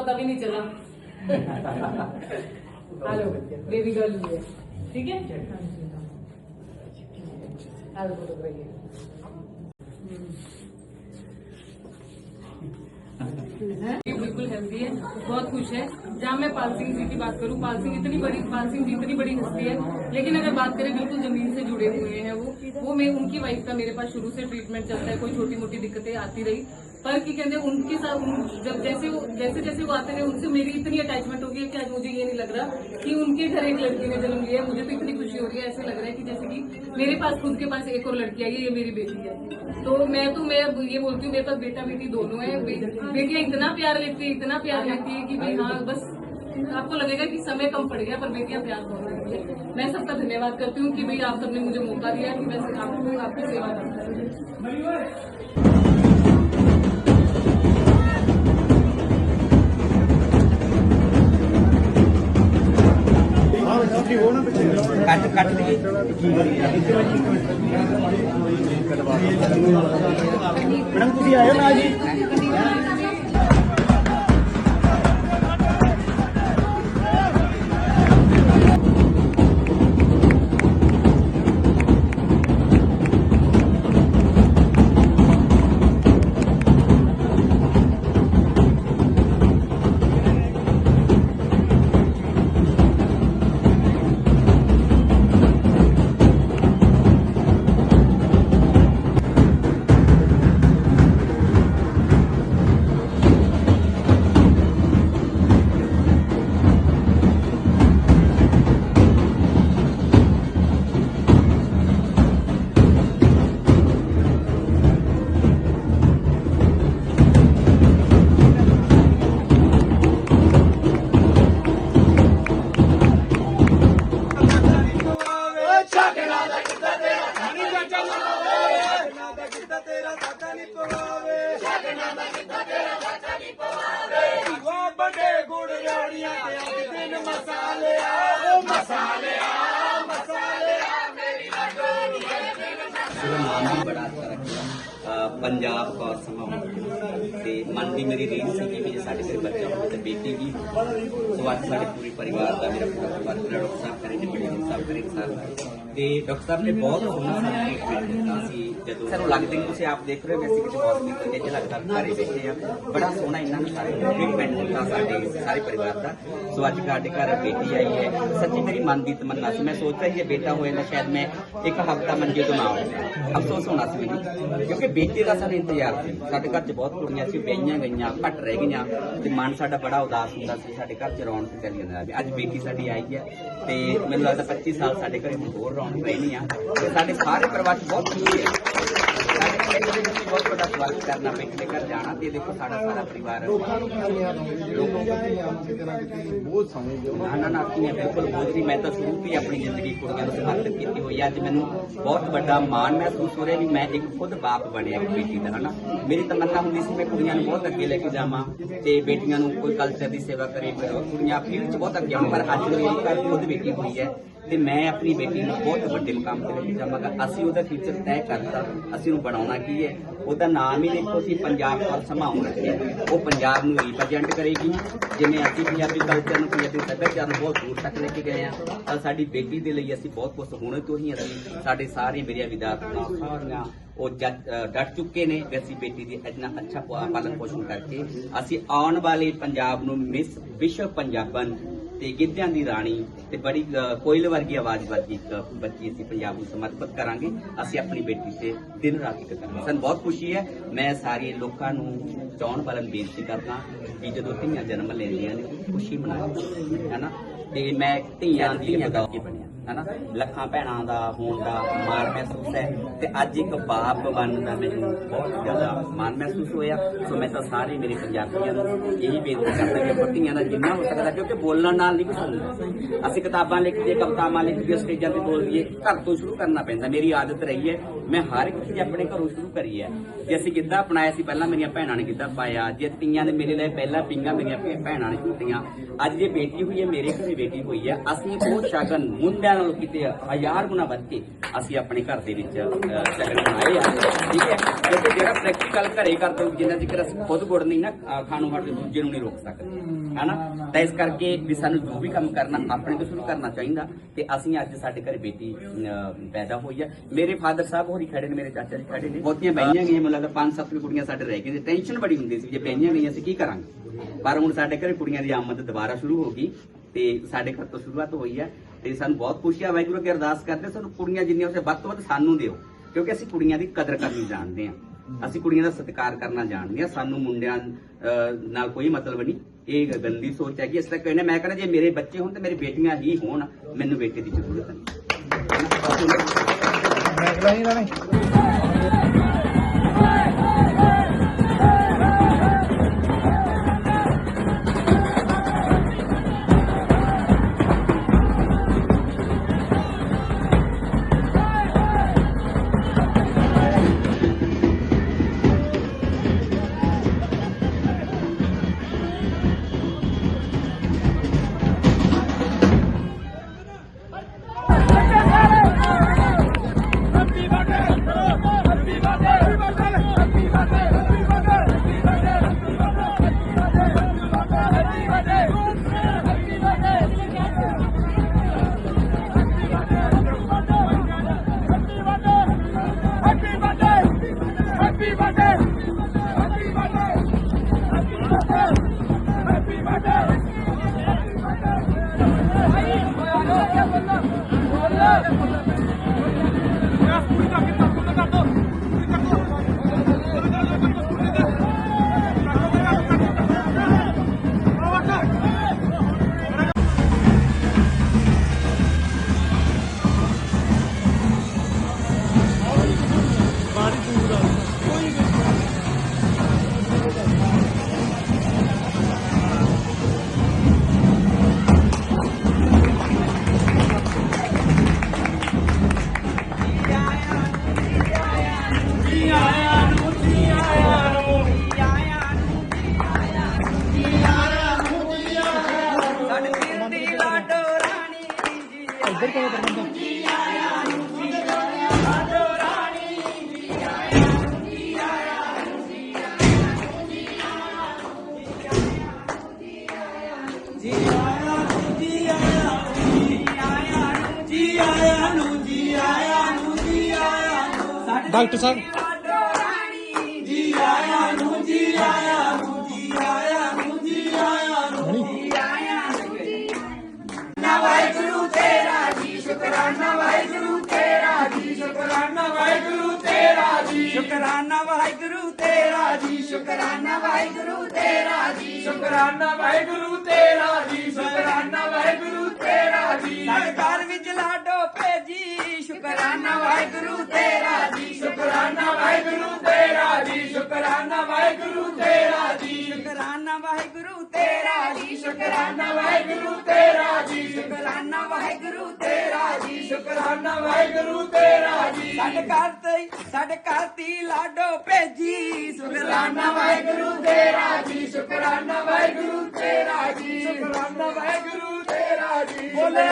पता भी नहीं चला। हेलो बेबी गर्ल है ठीक है? बिल्कुल हेल्दी है, बहुत खुश है। जहाँ मैं पाल सिंह जी की बात करूँ, पाल सिंह इतनी बड़ी, पाल सिंह जी इतनी बड़ी हस्ती है। लेकिन अगर बात करें, बिल्कुल ज़मीन से जुड़े हुए हैं वो। वो मैं, उनकी वाइफ का मेरे पास शुरू से ट्रीटमेंट चलता है, कोई छोटी मोटी दिक्कतें आती रही। पर की कहते हैं उनके साथ उन, जब जैसे जैसे जैसे वो आते रहे उनसे मेरी इतनी अटैचमेंट हो गई है कि आज मुझे ये नहीं लग रहा कि उनके घर एक लड़की ने जन्म लिया है। मुझे तो इतनी खुशी हो रही है ऐसे लग रहा है कि जैसे कि मेरे पास खुद के पास एक और लड़की आई है ये मेरी बेटी है। तो मैं तो मैं ये बोलती हूँ मेरे पास बेटा बेटी दोनों है। बे, बेटियाँ इतना प्यार लेती है इतना प्यार लेती है कि भाई हाँ बस आपको लगेगा कि समय कम पड़ गया पर बेटियाँ प्यार बहुत करती है। मैं सबका धन्यवाद करती हूँ कि भाई आप सबने मुझे मौका दिया कि मैं आपको आपकी सेवा कर सकूँ ਕੱਟ ਕੱਟ ਦੀ। ਮੈਡਮ ਤੁਸੀਂ ਆਏ ਹੋ ਨਾ ਜੀ। ਵੱਡੇ ਗੁੜ ਰੋੜੀਆਂ ਤੇ ਅੱਜ ਦਿਨ ਮਸਾਲੇ ਆ ਉਹ ਮਸਾਲੇ ਆ ਮਸਾਲੇ ਆ ਮੇਰਾ ਨਾਮ ਵੀ ਬੜਾ ਅੱਛਾ ਰੱਖਿਆ ਅਹ ਪੰਜਾਬ ਕੌਰ ਸਮਾਉ ਤੇ ਮਨ ਦੀ ਮੇਰੀ ਰੀਤ ਸੀ ਕਿ ਵੀ ਜੇ ਸਾਡੇ ਘਰੇ ਬੱਚਾ ਹੋਵੇ ਤੇ ਬੇਟੀ ਵੀ ਸੋ ਅੱਜ ਸਾਡੇ ਪੂਰੇ ਪਰਿਵਾਰ ਦਾ ਮੇਰਾ ਪੂਰਾ ਡਾਕਟਰ ਸਾਹਿਬ ਤੇ ਡਾਕਟਰ ਸਾਹਿਬ ਨੇ ਬਹੁਤ ਸੋਹਣਾ ਸਾਨੂੰ ਟ੍ਰੀਟਮੈਂਟ ਦਿੱਤਾ ਸੀ। ਜਦੋਂ ਸਾਨੂੰ ਲੱਗਦਾ ਕਿ ਤੁਸੀਂ ਆਪ ਦੇਖ ਰਹੇ ਹੋ ਵੈਸੇ ਕਿਤੇ ਹਸਪੀਟਲ ਵਿੱਚ ਲੱਗਦਾ, ਘਰੇ ਬੈਠੇ ਆ। ਬੜਾ ਸੋਹਣਾ ਇਹਨਾਂ ਨੇ ਸਾਰੇ ਟ੍ਰੀਟਮੈਂਟ ਦਿੱਤਾ ਸਾਡੇ, ਸਾਰੇ ਪਰਿਵਾਰ ਦਾ। ਸੋ ਅੱਜ ਸਾਡੇ ਘਰ ਬੇਟੀ ਆਈ ਹੈ। ਸੱਚੀ ਮੇਰੀ ਮਨ ਦੀ ਤਮੰਨਾ ਸੀ। ਮੈਂ ਸੋਚ ਰਹੀ ਜੇ ਬੇਟਾ ਹੋਏ ਨਾ ਸ਼ਾਇਦ ਮੈਂ ਇੱਕ ਹਫਤਾ ਮੰਜੇ ਤੋਂ ਨਾ ਆਵਾਂ। ਅਫਸੋਸ ਹੋਣਾ ਸੀ ਮੈਨੂੰ, ਕਿਉਂਕਿ ਬੇਟੇ ਦਾ ਸਾਨੂੰ ਇੰਤਜ਼ਾਰ ਸੀ। ਸਾਡੇ ਘਰ 'ਚ ਬਹੁਤ ਕੁੜੀਆਂ ਸੀ, ਵਿਆਹੀਆਂ ਗਈਆਂ, ਘੱਟ ਰਹਿ ਗਈਆਂ। ਤੇ ਮਨ ਸਾਡਾ ਬੜਾ ਉਦਾਸ ਹੁੰਦਾ ਸੀ, ਸਾਡੇ ਘਰ 'ਚ ਰੌਣਕ ਚੱਲੀ ਜਾਂਦਾ ਅੱਜ ਬੇਟੀ ਸਾਡੀ ਆਈ ਹੈ ਤੇ ਮੈਨੂੰ ਲੱਗਦਾ 25 ਸਾਲ ਸਾਡੇ ਘਰੇ ਹੁਣ ਹੋਰ ਰੌਣਕ ਰਹਿਣੀ ਆ। ਤੇ ਸਾਡੇ ਸਾਰੇ ਪਰਿਵਾਰ 'ਚ ਬਹੁਤ ਖੁਸ਼ੀ ਹੈ ਸਾਡੇ ਪਿੰਡ ਦੇ ਵਿੱਚ ਬਹੁਤ ਵੱਡਾ ਸਵਾਗਤ ਕਰਨਾ ਦੇ ਘਰ ਜਾਣਾ ਤੇ ਦੇਖੋ ਸਾਡਾ ਸਾਰਾ ਪਰਿਵਾਰ। ਨਾ ਨਾ ਨਾ ਆਪਣੀ ਬਿਲਕੁਲ ਬੋਝ ਨਹੀਂ। ਮੈਂ ਤਾਂ ਸ਼ੁਰੂ ਤੋਂ ਆਪਣੀ ਜ਼ਿੰਦਗੀ ਕੁੜੀਆਂ ਨੂੰ ਸਮਰਪਿਤ ਕੀਤੀ ਹੋਈ ਅੱਜ ਮੈਨੂੰ ਬਹੁਤ ਵੱਡਾ ਮਾਣ ਮਹਿਸੂਸ ਹੋ ਰਿਹਾ ਵੀ ਮੈਂ ਇੱਕ ਖੁਦ ਬਾਪ ਬਣਿਆ ਇੱਕ ਬੇਟੀ ਦਾ ਹਨਾ? ਮੇਰੀ ਤਮੰਨਾ ਹੁੰਦੀ ਸੀ ਮੈਂ ਕੁੜੀਆਂ ਨੂੰ ਬਹੁਤ ਅੱਗੇ ਲੈ ਕੇ ਜਾਵਾਂ ਤੇ ਬੇਟੀਆਂ ਨੂੰ ਕੋਈ ਕਲਚਰ ਦੀ ਸੇਵਾ ਕਰੇ ਕੁੜੀਆਂ ਫੀਲਡ 'ਚ ਬਹੁਤ ਅੱਗੇ ਆਉਣ। ਪਰ ਅੱਜ ਮੇਰੀ ਘਰ ਖੁਦ ਬੇਟੀ ਹੋਈ ਹੈ। ਤੇ ਮੈਂ ਆਪਣੀ ਬੇਟੀ ਨੂੰ ਬਹੁਤ ਵੱਡੇ ਮੁਕਾਮ ਤੇ ਲੈ ਕੇ ਜਾਵਾਂਗਾ। ਅਸੀਂ ਉਹਦਾ ਫਿਊਚਰ ਤੈਅ ਕਰਤਾ, ਅਸੀਂ ਉਹਨੂੰ ਬਣਾਉਣਾ ਕੀ ਹੈ? ਉਹਦਾ ਨਾਮ ਹੀ ਦੇਖੋ, ਅਸੀਂ ਪੰਜਾਬ ਪਰ ਸਮਾਉਂ ਰੱਖਿਆ ਉਹ ਪੰਜਾਬ ਨੂੰ ਰਿਪਰੈਜ਼ੈਂਟ ਕਰੇਗੀ। ਜਿਵੇਂ ਅਸੀਂ ਪੰਜਾਬੀ ਕਲਚਰ ਨੂੰ ਪੰਜਾਬੀ ਸੱਭਿਆਚਾਰ ਨੂੰ ਬਹੁਤ ਦੂਰ ਤੱਕ ਲੈ ਕੇ ਗਏ ਆ ਤਾਂ ਸਾਡੀ ਬੇਟੀ ਦੇ ਲਈ ਅਸੀਂ ਬਹੁਤ ਕੁਝ ਹੁਣ ਤੋਂ ਹੀ ਅਸੀਂ ਸਾਡੇ ਸਾਰੇ ਮੇਰੀਆਂ ਵਿਦਿਆਰਥੀਆਂ ਸਾਰੀਆਂ ਉਹ ਡਟ ਚੁੱਕੇ ਨੇ ਕਿ ਅਸੀਂ ਬੇਟੀ ਦੀ ਇੰਨਾ ਅੱਛਾ ਪਾਲਣ ਪੋਸ਼ਣ ਕਰਕੇ ਅਸੀਂ ਆਉਣ ਵਾਲੇ ਪੰਜਾਬ ਨੂੰ ਮਿਸ ਵਿਸ਼ਵ ਪੰਜਾਬਨ ਤੇ ਗਿੱਧਿਆਂ ਦੀ ਰਾਣੀ ਤੇ ਬੜੀ ਕੋਇਲ ਵਰਗੀ ਆਵਾਜ਼ ਵਾਲੀ ਇੱਕ ਬੱਚੀ ਅਸੀਂ ਪੰਜਾਬ ਨੂੰ ਸਮਰਪਿਤ ਕਰਾਂਗੇ। ਅਸੀਂ ਆਪਣੀ ਬੇਟੀ ਤੇ ਦਿਨ ਰਾਤ ਇੱਕ ਕਰਾਂਗੇ। ਸਾਨੂੰ ਬਹੁਤ ਖੁਸ਼ੀ ਹੈ। ਮੈਂ ਸਾਰੇ ਲੋਕਾਂ ਨੂੰ ਚਾਹਣ ਵਾਲਿਆਂ ਨੂੰ ਬੇਨਤੀ ਕਰਦਾ ਕਿ ਜਦੋਂ ਧੀਆਂ ਜਨਮ ਲੈਂਦੀਆਂ ਨੇ ਖੁਸ਼ੀ ਮਨਾਓ ਹੈਨਾ? ਤੇ ਮੈਂ ਧੀਆਂ ਦੀ ਬਦੌਲਤ ਬਣਿਆ ਹੈਨਾ? ਲੱਖਾਂ ਭੈਣਾਂ ਦਾ ਹੋਣ ਦਾ ਮਾਣ ਮਹਿਸੂਸ ਹੈ। ਤੇ ਅੱਜ ਇੱਕ ਬਾਪ ਬਣਨ ਦਾ ਮੈਨੂੰ ਬਹੁਤ ਜ਼ਿਆਦਾ ਮਾਣ ਮਹਿਸੂਸ ਹੋਇਆ। ਸੋ ਮੈਂ ਤਾਂ ਸਾਰੇ ਮੇਰੇ ਪੰਜਾਬੀਆਂ ਨੂੰ ਇਹੀ ਬੇਨਤੀ ਕਰਦਾ ਕਿ ਪੱਤੀਆਂ ਦਾ ਜਿੰਨਾ ਹੋ ਸਕਦਾ, ਕਿਉਂਕਿ ਬੋਲਣ ਨਾਲ ਨਹੀਂ ਕੁਝ ਹੁੰਦਾ। ਅਸੀਂ ਕਿਤਾਬਾਂ ਲਿਖਦੇ ਕਵਿਤਾਵਾਂ ਲਿਖਦੇ ਸਟੇਜਾਂ ਤੇ ਬੋਲ ਘਰ ਤੋਂ ਸ਼ੁਰੂ ਕਰਨਾ ਪੈਂਦਾ। ਮੇਰੀ ਆਦਤ ਰਹੀ ਹੈ ਮੈਂ ਹਰ ਇੱਕ ਚੀਜ਼ ਆਪਣੇ ਘਰੋਂ ਸ਼ੁਰੂ ਕਰੀ ਹੈ। ਜੇ ਅਸੀਂ ਗਿੱਧਾ ਅਪਣਾਇਆ ਸੀ ਪਹਿਲਾਂ ਮੇਰੀਆਂ ਭੈਣਾਂ ਨੇ ਗਿੱਧਾ ਪਾਇਆ। ਜੇ ਤੀਆਂ ਦੇ ਮੇਰੇ ਲਈ ਪਹਿਲਾਂ ਪਿੰਗਾ ਮੇਰੀਆਂ ਭੈਣਾਂ ਨੇ ਝੂਟੀਆਂ ਅੱਜ ਜੇ ਬੇਟੀ ਹੋਈ ਹੈ ਮੇਰੇ ਘਰੇ ਬੇਟੀ ਹੋਈ ਹੈ ਅਸੀਂ ਉਹ ਸ਼ਗਨ ਮੁੰਡਿਆਂ ਨਾਲੋਂ ਕਿਤੇ ਹਜ਼ਾਰ ਗੁਣਾ ਵੱਧ ਕੇ ਅਸੀਂ ਆਪਣੇ ਘਰ ਦੇ ਵਿੱਚ ਸ਼ਗਨ ਬਣਾਏ ਆ। ਠੀਕ ਹੈ? ਕਿਉਂਕਿ ਜਿਹੜਾ ਪ੍ਰੈਕਟੀਕਲ ਘਰੇ ਕਰਦੇ ਹੋ ਜਿੰਨਾ ਚਿਰ ਅਸੀਂ ਖੁਦ ਗੁੜ ਨਹੀਂ ਨਾ ਅਹ, ਖਾਣੋਂ ਹਟ ਕੇ ਦੂਜੇ ਨੂੰ ਨਹੀਂ ਰੋਕ ਸਕਦੇ। ਹਨਾ? ਤਾਂ ਇਸ ਕਰਕੇ ਵੀ ਸਾਨੂੰ ਜੋ ਵੀ ਕੰਮ ਕਰਨਾ ਆਪਣੇ ਤੋਂ ਸ਼ੁਰੂ ਕਰਨਾ ਚਾਹੀਦਾ ਤੇ ਅਸੀਂ ਅੱਜ ਸਾਡੇ ਘਰੇ ਬੇਟੀ ਪੈਦਾ ਹੋਈ ਹੈ। ਮੇਰੇ ਫਾਦਰ ਸਾਹਿਬ ਹੋਰੀ ਖੜੇ ਨੇ ਮੇਰੇ ਚਾਚਾ ਜੀ ਖੜੇ ਨੇ। ਬਹੁਤੀਆਂ ਬਈਆਂ ਗਈਆਂ ਮੈਨੂੰ ਲੱਗਦਾ ਪੰਜ ਸੱਤ ਕੁੜੀਆਂ ਸਾਡੇ ਰਹਿ ਗਈਆਂ ਟੈਨਸ਼ਨ ਬੜੀ ਹੁੰਦੀ ਸੀ ਜੇ ਬਈਆਂ ਗਈਆਂ ਅਸੀਂ ਕੀ ਕਰਾਂਗੇ? ਪਰ ਹੁਣ ਸਾਡੇ ਘਰੇ ਕੁੜੀਆਂ ਦੀ ਆਮਦ ਦੁਬਾਰਾ ਸ਼ੁਰੂ ਹੋ ਗਈ ਤੇ ਸਾਡੇ ਘਰ ਤੋਂ ਸ਼ੁਰੂਆਤ ਹੋਈ ਹੈ ਤੇ ਸਾਨੂੰ ਬਹੁਤ ਖੁਸ਼ੀ ਆ। ਵਾਹਿਗੁਰੂ ਅੱਗੇ ਅਰਦਾਸ ਕਰਦੇ ਸਾਨੂੰ ਕੁੜੀਆਂ ਜਿੰਨੀਆਂ ਉਸੇ ਵੱਧ ਤੋਂ ਵੱਧ ਸਾਨੂੰ ਦਿਓ ਕਿਉਂਕਿ ਅਸੀਂ ਕੁੜੀਆਂ ਦੀ ਕਦਰ ਕਰਨੀ ਜਾਣਦੇ ਹਾਂ। ਅਸੀਂ ਕੁੜੀਆਂ ਦਾ ਸਤਿਕਾਰ ਕਰਨਾ ਜਾਣਦੇ ਹਾਂ। ਸਾਨੂੰ ਮੁੰਡਿਆਂ ਨਾਲ ਕੋਈ ਮਤਲਬ ਨਹੀਂ। ਇਹ ਗੰਦੀ ਸੋਚ ਹੈਗੀ ਇਸ ਤਰ੍ਹਾਂ ਕਹਿੰਦੇ ਮੈਂ ਕਹਿੰਦਾ ਜੇ ਮੇਰੇ ਬੱਚੇ ਹੋਣ ਤੇ ਮੇਰੀ ਬੇਟੀਆਂ ਹੀ ਹੋਣ ਮੈਨੂੰ ਬੇਟੇ ਦੀ ਜ਼ਰੂਰਤ ਨਹੀਂ। Naik lagi lah ni. Hadi. Doctor ਸਾਹਿਬ। ਸ਼ੁਕਰਾਨਾ ਵਾਹਿਗੁਰੂ ਤੇਰਾ ਜੀ ਸ਼ੁਕਰਾਨਾ ਵਾਹਿਗੁਰੂ ਤੇਰਾ ਜੀ ਸ਼ੁਕਰਾਨਾ ਵਾਹਿਗੁਰੂ ਤੇਰਾ ਜੀ। ਸ਼ੁਕਰਾਨਾ ਵਾਹਿਗੁਰੂ ਤੇਰਾ ਜੀ ਸ਼ੁਕਰਾਨਾ ਵਾਹਿਗੁਰੂ ਤੇਰਾ ਜੀ ਸਾਡੇ ਘਰ ਵਿੱਚ ਸ਼ੁਕਰਾਨਾ ਵਾਹਿਗੁਰੂ ਤੇਰਾ ਜੀ ਸ਼ੁਕਰਾਨਾ ਵਾਹਿਗੁਰੂ ਤੇਰਾ ਜੀ ਸ਼ੁਕਰਾਨਾ ਵਾਹਿਗੁਰੂ ਤੇਰਾ ਜੀ ਸ਼ੁਕਰਾਨਾ ਵਾਹਿਗੁਰੂ ਤੇਰਾ ਜੀ ਸ਼ੁਕਰਾਨਾ ਵਾਹਿਗੁਰੂ ਤੇਰਾ ਜੀ ਸ਼ੁਕਰਾਨਾ ਵਾਹਿਗੁਰੂ ਤੇਰਾ ਜੀ ਸ਼ੁਕਰਾਨਾ ਵਾਹਿਗੁਰੂ ਤੇਰਾ ਜੀ ਸਾਡੇ ਘਰ ਤੇ ਸਾਡੇ ਘਰ ਦੀ ਲਾਡੋ ਭੇਜੀ ਸ਼ੁਕਰਾਨਾ ਵਾਹਿਗੁਰੂ ਤੇਰਾ ਜੀ ਸ਼ੁਕਰਾਨਾ ਵਾਹਿਗੁਰੂ ਤੇਰਾ ਜੀ ਸ਼ੁਕਰਾਨਾ ਵਾਹਿਗੁਰੂ ਤੇਰਾ ਜੀ ਬੋਲੇ